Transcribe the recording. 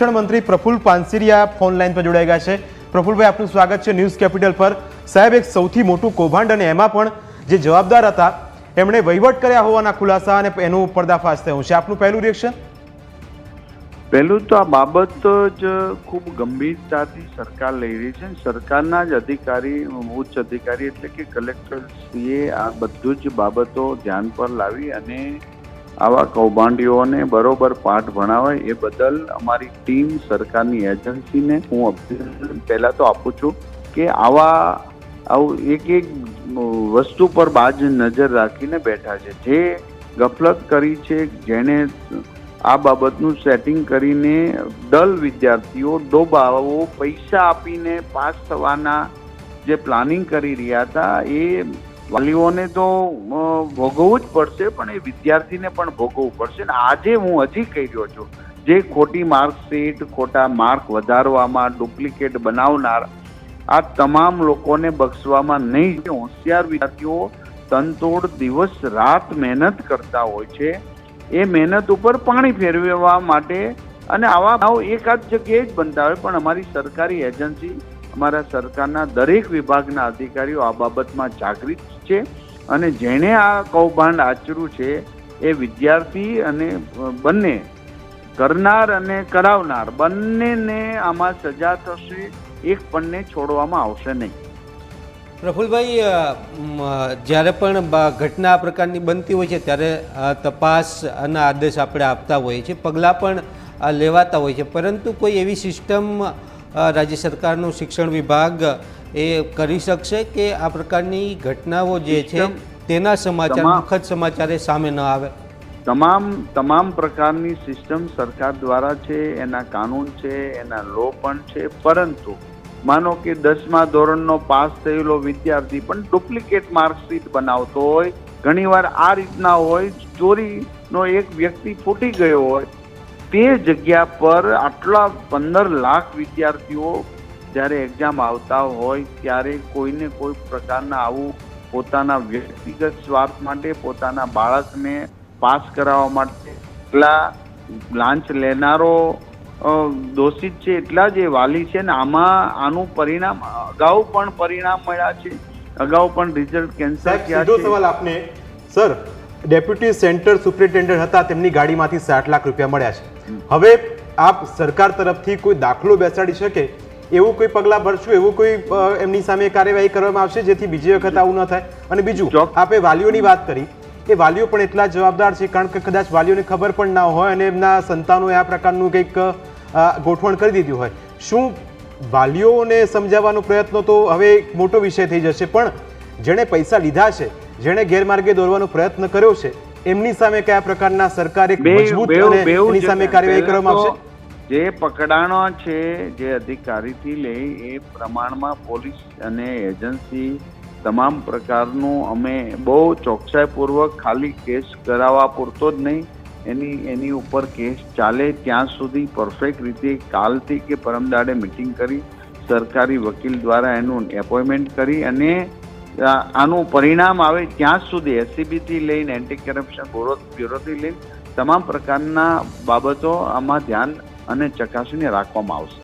શિક્ષણ મંત્રી Praful પાનસિરિયા phone line પર જોડાઈ ગયા છે. પ્રફુલભાઈ, આપનું સ્વાગત છે ન્યૂઝ કેપિટલ પર. સાહેબ, એક સૌથી મોટું કૌભાંડ અને એમાં પણ જે જવાબદાર હતા, એમણે વહીવટ કર્યા હોવાના ખુલાસા અને એનું પર્દાફાશ થયું છે. આપનું પહેલું રિએક્શન પહેલું તો આ બાબત જ ખૂબ ગંભીરતાથી સરકાર લઈ રહી છે સરકારના જ અધિકારી, ઉચ્ચ અધિકારી એટલે કે કલેક્ટરશ્રીએ આ બધું જ બાબતો ધ્યાન પર લાવી અને આવા કૌભાંડીઓને બરોબર પાઠ ભણાવે એ બદલ અમારી ટીમ સરકારની એજન્સીને હું અભિનંદન પહેલા તો આપું છું કે આવા, આવું એક એક વસ્તુ પર બાજ નજર રાખીને બેઠા છે. જે ગફલત કરી છે, જેણે આ બાબતનું સેટિંગ કરીને દલ વિદ્યાર્થીઓ ડોબાઓ પૈસા આપીને પાસ થવાના જે પ્લાનિંગ કરી રહ્યા હતા, એ વાલીઓને તો ભોગવવું જ પડશે, પણ એ વિદ્યાર્થીને પણ ભોગવવું પડશે. ને આજે હું હજી કહી રહ્યો છું, જે ખોટી માર્કશીટ, ખોટા માર્ક વધારવામાં ડુપ્લિકેટ બનાવનાર આ તમામ લોકોને બક્ષવામાં નહીં હોશિયાર વિદ્યાર્થીઓ તનતોડ દિવસ રાત મહેનત કરતા હોય છે, એ મહેનત ઉપર પાણી ફેરવવા માટે અને આવા ભાવ એકાદ જગ્યાએ જ બનતા હોય. પણ અમારી સરકારી એજન્સી, અમારા સરકારના દરેક વિભાગના અધિકારીઓ આ બાબતમાં જાગૃત છે અને જેણે આ કૌભાંડ આચર્યું છે એ વિદ્યાર્થી અને બંને કરનાર અને કરાવનાર બંનેને આમાં સજા થશે, એક પણને છોડવામાં આવશે નહીં. પ્રફુલભાઈ જ્યારે પણ ઘટના આ પ્રકારની બનતી હોય છે, ત્યારે તપાસ અને આદેશ આપણે આપતા હોઈએ છીએ. પગલાં પણ લેવાતા હોય છે પરંતુ કોઈ એવી સિસ્ટમ રાજ્ય સરકારનું શિક્ષણ વિભાગ એ કરી શકશે કે આ પ્રકારની ઘટનાઓ જે છે તેના સમાચાર દુઃખદ સમાચાર સામે ન આવે. તમામ તમામ પ્રકારની સિસ્ટમ સરકાર દ્વારા છે એના કાનૂન છે એના લો પણ છે પરંતુ માનો કે દસમા ધોરણનો પાસ થયેલો વિદ્યાર્થી પણ ડુપ્લિકેટ માર્કશીટ બનાવતો હોય ઘણીવાર આ રીતના હોય ચોરીનો એક વ્યક્તિ ફૂટી ગયો હોય તે જગ્યા પર આટલા પંદર લાખ વિદ્યાર્થીઓ જ્યારે એક્ઝામ આવતા હોય ત્યારે કોઈને કોઈ પ્રકારના આવું પોતાના વ્યક્તિગત સ્વાર્થ માટે પોતાના બાળકને પાસ કરાવવા માટે એટલા લાંચ લેનારો દોષિત છે એટલા જ વાલી છે ને આમાં આનું પરિણામ અગાઉ પણ પરિણામ મળ્યા છે. અગાઉ પણ રિઝલ્ટ કેન્સલ થયા છે. સવાલ આપને. સર ડેપ્યુટી સેન્ટર સુપ્રિન્ટેન્ડન્ટ હતા તેમની ગાડીમાંથી સાઠ લાખ રૂપિયા મળ્યા છે. હવે આપ સરકાર તરફથી કોઈ દાખલો બેસાડી શકે? એવું કોઈ પગલાં ભરશું એવું કોઈ એમની સામે કાર્યવાહી કરવામાં આવશે જેથી બીજી વખત આવું ન થાય? અને બીજું આપે વાલીઓની વાત કરી એ વાલીઓ પણ એટલા જવાબદાર છે કારણ કે કદાચ વાલીઓને ખબર પણ ના હોય અને એમના સંતાનોએ આ પ્રકારનું કંઈક ગોઠવણ કરી દીધું હોય. શું વાલીઓને સમજાવવાનો પ્રયત્ન તો હવે એક મોટો વિષય થઈ જશે પણ જેણે પૈસા લીધા છે જેણે ગેરમાર્ગે દોરવાનો પ્રયત્ન કર્યો છે એમની સામે કયા પ્રકારના સરકારે મજબૂત અને એની સામે કાર્યવાહી કરવામાં આવશે? જે પકડાણો છે જે અધિકારીથી લઈ એ પ્રમાણમાં પોલીસ અને એજન્સી તમામ પ્રકારનું અમે બહુ ચોકસાઈપૂર્વક ખાલી કેસ કરાવવા પૂરતો જ નહીં, એની એની ઉપર કેસ ચાલે ત્યાં સુધી પરફેક્ટ રીતે કાલથી કે પરમદાડે મિટિંગ કરી સરકારી વકીલ દ્વારા એનું એપોઇન્ટમેન્ટ કરી અને આનું પરિણામ આવે ત્યાં સુધી એસસીબીથી લઈને એન્ટી કરપ્શન બ્યુરો બ્યુરોથી લઈને તમામ પ્રકારના બાબતો આમાં ધ્યાન અને ચકાસીને રાખવામાં આવશે.